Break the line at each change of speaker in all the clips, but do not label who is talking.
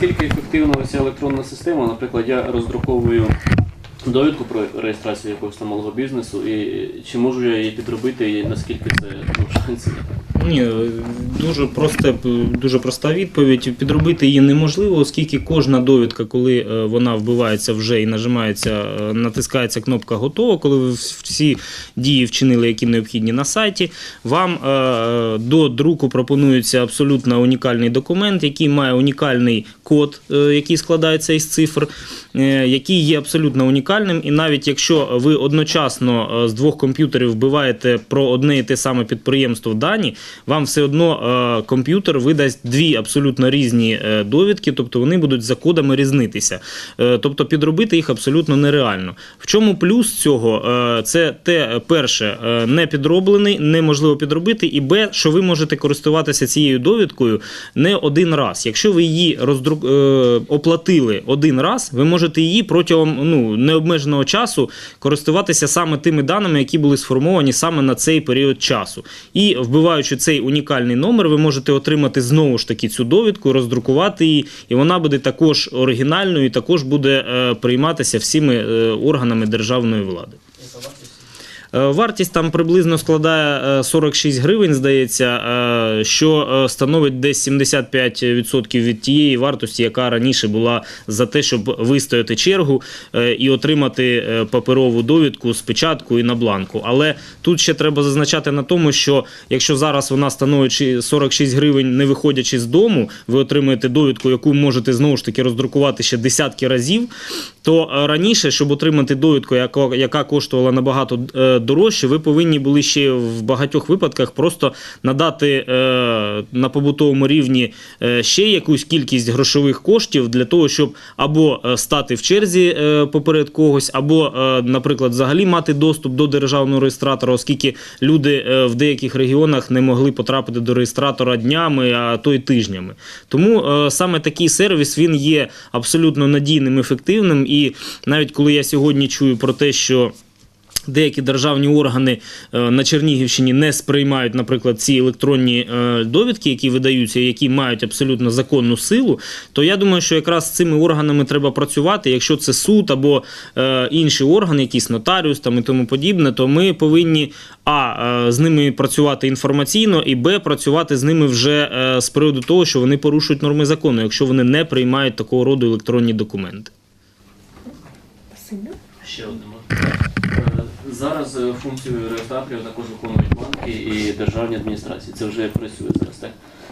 Наскільки ефективна ця електронна система? Наприклад, я роздруковую довідку про реєстрацію якогось там малого бізнесу, і чи можу я її підробити, і наскільки це ну, шанси?
Ні, дуже просте, дуже проста відповідь. Підробити її неможливо, оскільки кожна довідка, коли е, вона вбивається вже і нажимається, е, натискається кнопка готово, коли ви всі дії вчинили, які необхідні на сайті, вам е, до друку пропонується абсолютно унікальний документ, який має унікальний код, який складається із цифр, який є абсолютно унікальним. І навіть якщо ви одночасно е, з двох комп'ютерів вбиваєте про одне і те саме підприємство дані, вам все одно е, комп'ютер видасть дві абсолютно різні е, довідки, тобто вони будуть за кодами різнитися. Тобто підробити їх абсолютно нереально. В чому плюс цього? Це те, перше, не підроблений, неможливо підробити, і Б, що ви можете користуватися цією довідкою не один раз. Якщо ви її роздрук... оплатили один раз, ви можете її протягом ну, необмеженого часу користуватися саме тими даними, які були сформовані саме на цей період часу. І вбиваючи цей унікальний номер, ви можете отримати знову ж таки цю довідку, роздрукувати її, і вона буде також оригінальною, і також буде е, прийматися всіми е, органами державної влади. Е, Вартість там приблизно складає е, 46 гривень, здається, е, що е, становить десь 75% від тієї вартості, яка раніше була за те, щоб вистояти чергу е, і отримати е, паперову довідку з печаткою і на бланку. Але тут ще треба зазначати на тому, що якщо зараз вона становить чи 46 гривень, не виходячи з дому, ви отримуєте довідку, яку можете знову ж таки роздрукувати ще десятки разів. То е, раніше, щоб отримати довідку, яка, коштувала набагато е, дорожче, ви повинні були ще в багатьох випадках просто надати е, на побутовому рівні ще якусь кількість грошових коштів для того, щоб або стати в черзі поперед когось, або, наприклад, взагалі мати доступ до державного реєстратора, оскільки люди в деяких регіонах не могли потрапити до реєстратора днями, а то й тижнями. Тому саме такий сервіс він є абсолютно надійним, ефективним. І навіть коли я сьогодні чую про те, що Деякі державні органи е, на Чернігівщині не сприймають, наприклад, ці електронні е, довідки, які видаються, які мають абсолютно законну силу. То я думаю, що якраз з цими органами треба працювати. Якщо це суд або е, інші органи, якийсь нотаріус там і тому подібне, то ми повинні а з ними працювати інформаційно, і б працювати з ними вже з приводу того, що вони порушують норми закону, якщо вони не приймають такого роду електронні документи.
Ще одне можна. Е, Зараз е, функцію реєстраторів також виконують банки і державні адміністрації. Це вже працює зараз, так?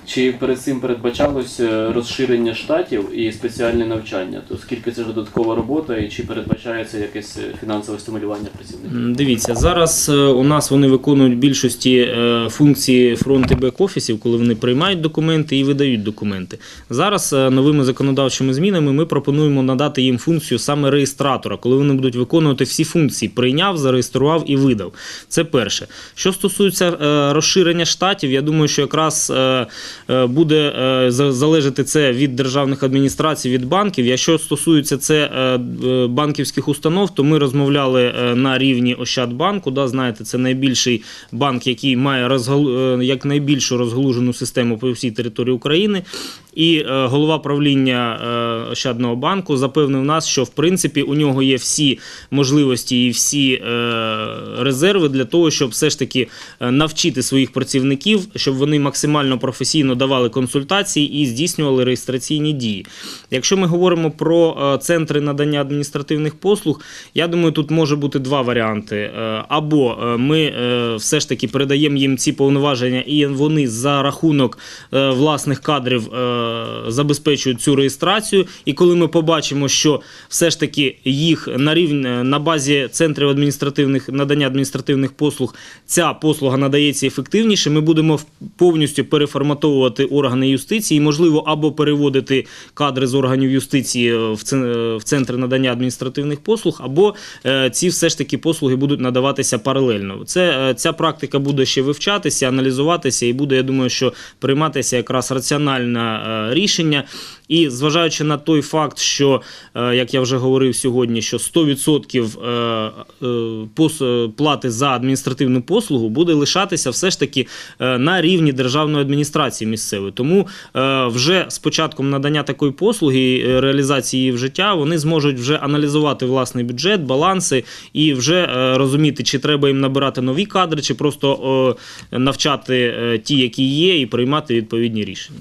Чи перед цим передбачалось е, розширення штатів і спеціальне навчання? То скільки це ж додаткова робота, і чи передбачається якесь е, фінансове стимулювання працівників?
Дивіться, зараз е, у нас вони виконують більшості функції фронт і бек-офісів, коли вони приймають документи і видають документи. Зараз новими законодавчими змінами ми пропонуємо надати їм функцію саме реєстратора, коли вони будуть виконувати всі функції: прийняв, зареєстрував і видав. Це перше. Що стосується розширення штатів, я думаю, що якраз буде е, залежати це від державних адміністрацій, від банків. Якщо стосується це е, е, банківських установ, то ми розмовляли е, на рівні Ощадбанку. Да, знаєте, це найбільший банк, який має розгал... е, як найбільшу розгалужену систему по всій території України. І е, голова правління е, Ощадного банку запевнив нас, що в принципі у нього є всі можливості і всі е, резерви для того, щоб все ж таки навчити своїх працівників, щоб вони максимально професійно давали консультації і здійснювали реєстраційні дії. Якщо ми говоримо про центри надання адміністративних послуг, я думаю, тут може бути два варіанти. Або ми все ж таки передаємо їм ці повноваження, і вони за рахунок власних кадрів забезпечують цю реєстрацію. І коли ми побачимо, що все ж таки їх на рівні на базі центрів адміністративних надання адміністративних послуг ця послуга надається ефективніше, ми будемо в- повністю переформатовувати органи юстиції, можливо, або переводити кадри з органів юстиції в цен- центри надання адміністративних послуг, або е, ці все ж таки послуги будуть надаватися паралельно. Це е, ця практика буде ще вивчатися, аналізуватися, і буде, я думаю, що прийматися якраз раціональна е, рішення. І зважаючи на той факт, що, е, як я вже говорив сьогодні, що 100% е, е, плати за адміністративну послугу буде лишатися все ж таки на рівні державної адміністрації місцевої. Тому вже з початком надання такої послуги і реалізації її в життя вони зможуть вже аналізувати власний бюджет, баланси і вже розуміти, чи треба їм набирати нові кадри, чи просто навчати ті, які є, і приймати відповідні рішення.